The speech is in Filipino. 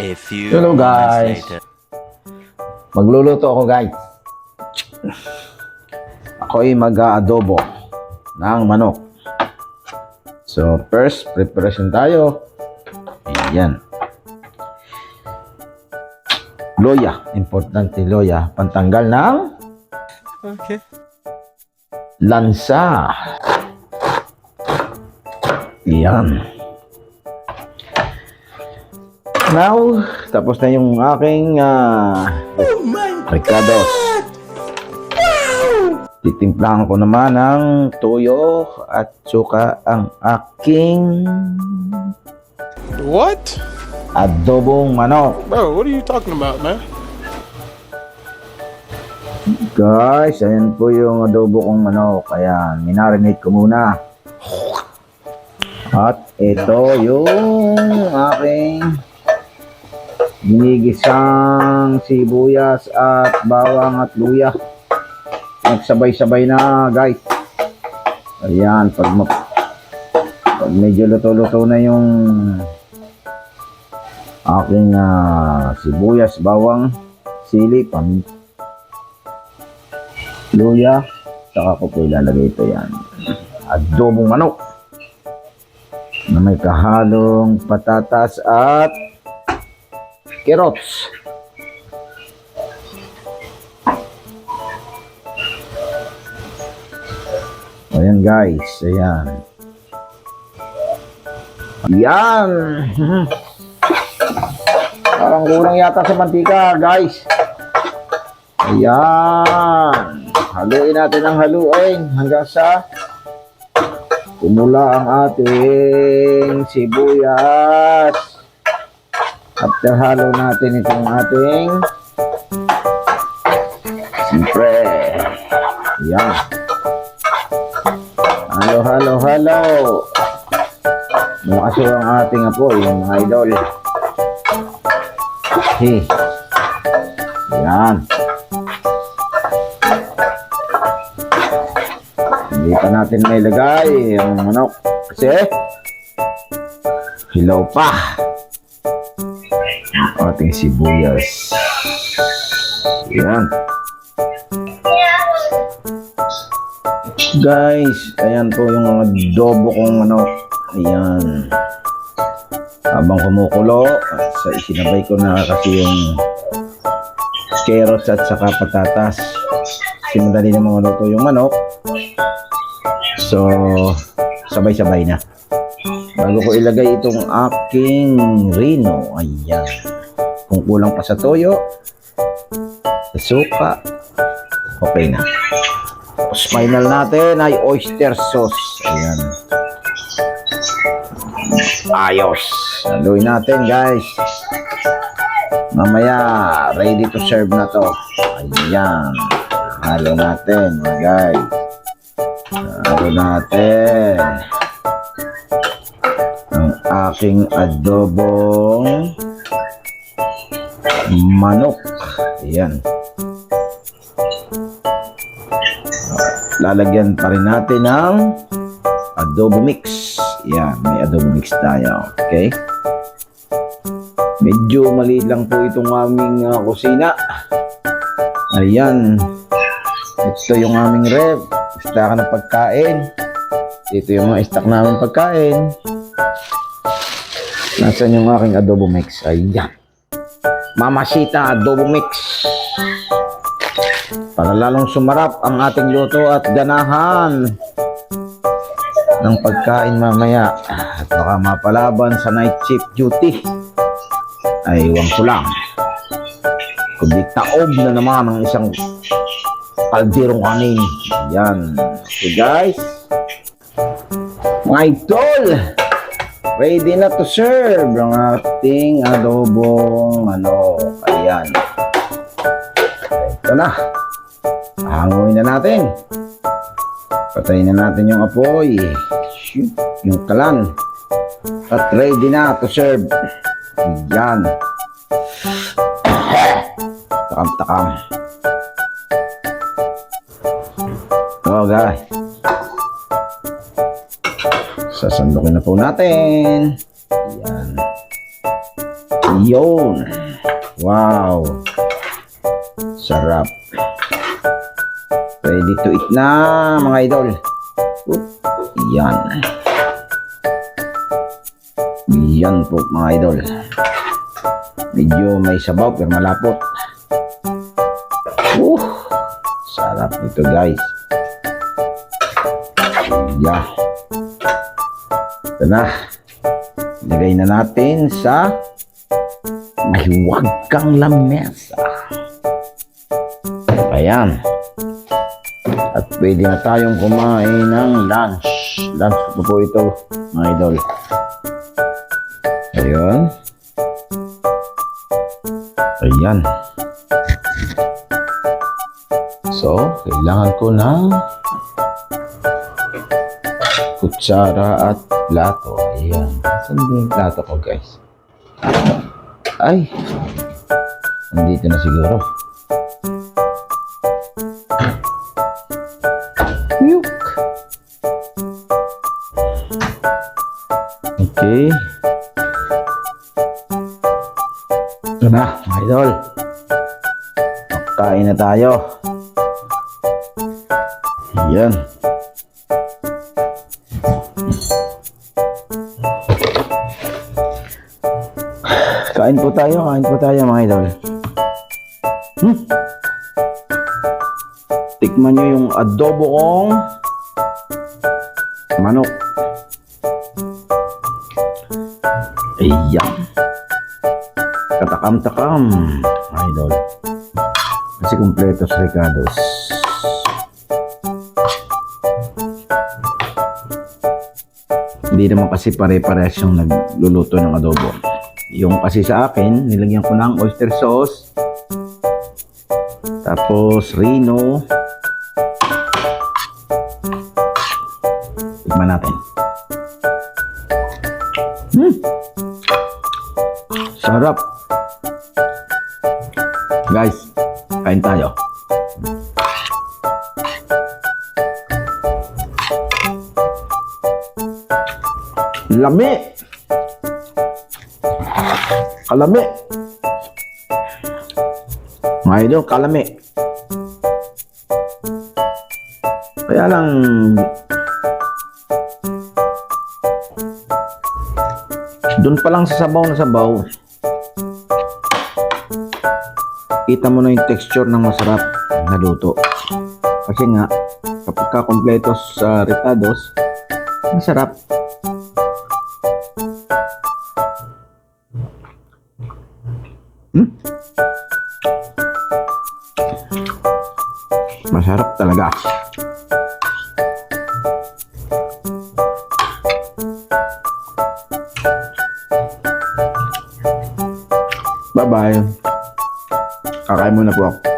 A few Hello, guys. later. Magluluto ako guys. Ako'y mag-aadobo ng manok. So, first, preparation tayo. Ayan. Loya. Importante loya. Pantanggal ng Okay. lansa. Ayan. Now, tapos na yung aking ah, ricados. Titimplahan ko naman ng toyo at suka ang aking What? adobong manok. Bro, what are you talking about, man? Guys, ayan po yung adobo kong manok. Ayan, minarinate ko muna. At ito yung aking ginigisang sibuyas at bawang at luya. Nagsabay-sabay na guys. Ayan, pag, pag medyo luto-luto na yung aking ah, sibuyas, bawang, sili, pam luya, saka ko po ilalagay ito yan. Adobong manok na may kahalong patatas at carrots. Ayan guys, ayan. Yan! Parang kulang yata sa mantika guys. Ayan. Haluin natin ang haluin hanggang sa kumula ang ating sibuyas. After halo natin itong ating sipre. Ayan. Halo, halo, halo. Malakas yung ating apoy, mga idol. Okay. Ayan. Hindi pa natin may lagay yung manok. Kasi, hilaw pa. Ating sibuyas. Ayan. Guys, ayan po yung mga adobo kong manok. Ayan. Habang kumukulo, sa isinabay ko na kasi yung carrots at saka patatas. Kasi madali na mga luto yung manok. So, sabay-sabay na. Bago ko ilagay itong aking rino, ayan. Kung kulang pa sa toyo, sa suka, okay na. Tapos final natin ay oyster sauce. Ayan. Ayos. Haluin natin guys. Mamaya, ready to serve na to. Ayan. Halo natin mga guys. Halo natin. Ang aking adobong manok. Ayan. Lalagyan pa rin natin ng adobo mix. Yan, may adobo mix tayo. Okay? Medyo maliit lang po itong aming ah, kusina. Ayan. Ito yung aming rep. Stock ng pagkain. Ito yung mga stock namin pagkain. Nasaan yung aking adobo mix? Ayan. Mamasita adobo mix. Para lalong sumarap ang ating luto at ganahan ng pagkain mamaya. At baka mapalaban sa night shift duty. Ay, iwan ko lang. Kundi taob na naman ang isang kaldirong kanin. Yan. Okay guys. Mga idol. Ready na to serve ang ating adobong ano. Ayan. Ito na. Hanguin na natin. Patayin na natin yung apoy. Shoot, yung kalan. At ready na to serve. Yan. Takam-takam. Oh, guys. Sasandukin na po natin. Yan. Yun. Wow. Sarap. Ready to eat na, mga idol. Yan. Yan po, mga idol. Medyo may sabaw, pero malapot. Uh, sarap nito, guys. Yeah. Ito na. Lagay na natin sa mahiwagang lamesa. Ayan. At pwede na tayong kumain ng lunch. Lunch ko po ito, mga idol. Ayun. Ayan. So, kailangan ko ng kutsara at plato. Ayan. Saan ba yung plato ko, guys? Ay! Nandito na siguro. Yuk! Okay. Ito na, mga idol. Kain na tayo. Ayan. Kain po tayo, kain po tayo mga idol. Hmm? Tikman nyo yung adobo kong manok. Ayan. Katakam-takam, mga idol. Kasi kumpletos recados. Hindi naman kasi pare-parehas yung nagluluto ng adobo. Yung kasi sa akin, nilagyan ko ng oyster sauce. Tapos rino. Tikman natin. Hmm. Sarap. Guys, kain tayo. Lami. Kalami. Mga idol, kalami. Kaya lang, doon pa lang sa sabaw na sabaw, kita mo na yung texture ng masarap na luto. Kasi nga, kapag ka sa retados, masarap. Masarap talaga. Bye-bye. Kakain muna po ako.